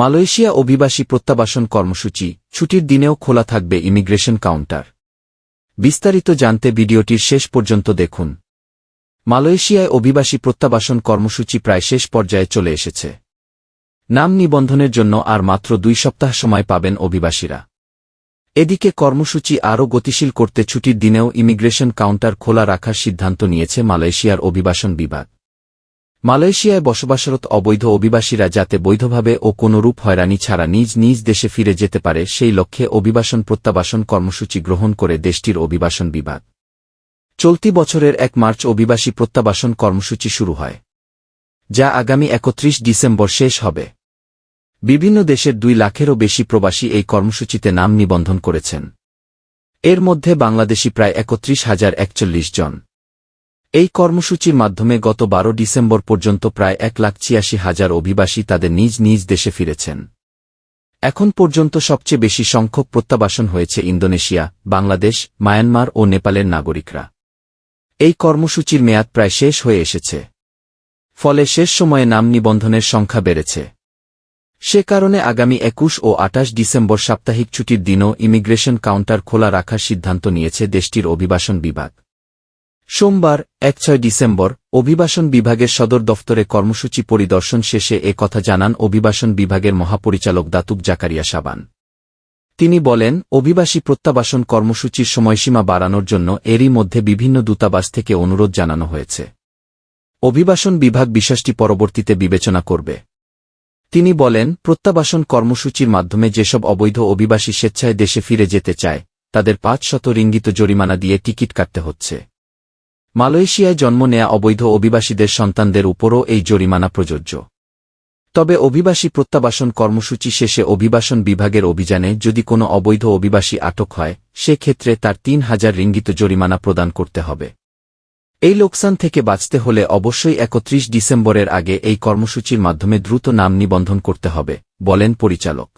Malaysia অভিবাসী প্রত্যাবাসন কর্মসূচি ছুটির দিনেও খোলা থাকবে ইমিগ্রেশন কাউন্টার। বিস্তারিত জানতে ভিডিওটির শেষ পর্যন্ত দেখুন। মালয়েশিয়ায় অভিবাসী প্রত্যাবাসন কর্মসূচি প্রায় শেষ পর্যায়ে চলে এসেছে। নাম নিবন্ধনের জন্য আর মাত্র দুই সপ্তাহ সময় পাবেন অভিবাসীরা। এদিকে কর্মসূচি আরও গতিশীল করতে ছুটির দিনেও ইমিগ্রেশন কাউন্টার খোলা রাখার সিদ্ধান্ত নিয়েছে মালয়েশিয়ার অভিবাসন বিভাগ। মালয়েশিয়ায় বসবাসরত অবৈধ অভিবাসীরা যাতে বৈধভাবে ও কোনরূপ হয়রানি ছাড়া নিজ নিজ দেশে ফিরে যেতে পারে, সেই লক্ষ্যে অভিবাসন প্রত্যাবাসন কর্মসূচি গ্রহণ করে দেশটির অভিবাসন বিভাগ। চলতি বছরের এক মার্চ অভিবাসী প্রত্যাবাসন কর্মসূচি শুরু হয়, যা আগামী একত্রিশ ডিসেম্বর শেষ হবে। বিভিন্ন দেশের দুই লাখেরও বেশি প্রবাসী এই কর্মসূচিতে নাম নিবন্ধন করেছেন। এর মধ্যে বাংলাদেশি প্রায় একত্রিশ হাজার একচল্লিশ জন। এই কর্মসূচির মাধ্যমে গত বারো ডিসেম্বর পর্যন্ত প্রায় এক লাখ ছিয়াশি হাজার অভিবাসী তাদের নিজ নিজ দেশে ফিরেছেন। এখন পর্যন্ত সবচেয়ে বেশি সংখ্যক প্রত্যাবাসন হয়েছে ইন্দোনেশিয়া, বাংলাদেশ, মায়ানমার ও নেপালের নাগরিকরা। এই কর্মসূচির মেয়াদ প্রায় শেষ হয়ে এসেছে। ফলে শেষ সময়ে নাম নিবন্ধনের সংখ্যা বেড়েছে। সে কারণে আগামী একুশ ও আটাশ ডিসেম্বর সাপ্তাহিক ছুটির দিনও ইমিগ্রেশন কাউন্টার খোলা রাখার সিদ্ধান্ত নিয়েছে দেশটির অভিবাসন বিভাগ। সোমবার এক ছয় ডিসেম্বর, অভিবাসন বিভাগের সদর দফতরে কর্মসূচি পরিদর্শন শেষে এ কথা জানান অভিবাসন বিভাগের মহাপরিচালক দাতুক জাকারিয়া সাবান। তিনি বলেন, অভিবাসী প্রত্যাবাসন কর্মসূচির সময়সীমা বাড়ানোর জন্য এরই মধ্যে বিভিন্ন দূতাবাস থেকে অনুরোধ জানানো হয়েছে। অভিবাসন বিভাগ বিষয়টি পরবর্তীতে বিবেচনা করবে। তিনি বলেন, প্রত্যাবাসন কর্মসূচির মাধ্যমে যেসব অবৈধ অভিবাসী স্বেচ্ছায় দেশে ফিরে যেতে চায়, তাদের পাঁচ শত রিঙ্গিত জরিমানা দিয়ে টিকিট কাটতে হচ্ছে। মালয়েশিয়ায় জন্ম নেয়া অবৈধ অভিবাসীদের সন্তানদের উপরও এই জরিমানা প্রযোজ্য। তবে অভিবাসী প্রত্যাবাসন কর্মসূচি শেষে অভিবাসন বিভাগের অভিযানে যদি কোনো অবৈধ অভিবাসী আটক হয়, সেক্ষেত্রে তার তিন হাজার রিঙ্গিত জরিমানা প্রদান করতে হবে। এই লোকসান থেকে বাঁচতে হলে অবশ্যই একত্রিশ ডিসেম্বরের আগে এই কর্মসূচির মাধ্যমে দ্রুত নাম নিবন্ধন করতে হবে, বলেন পরিচালক।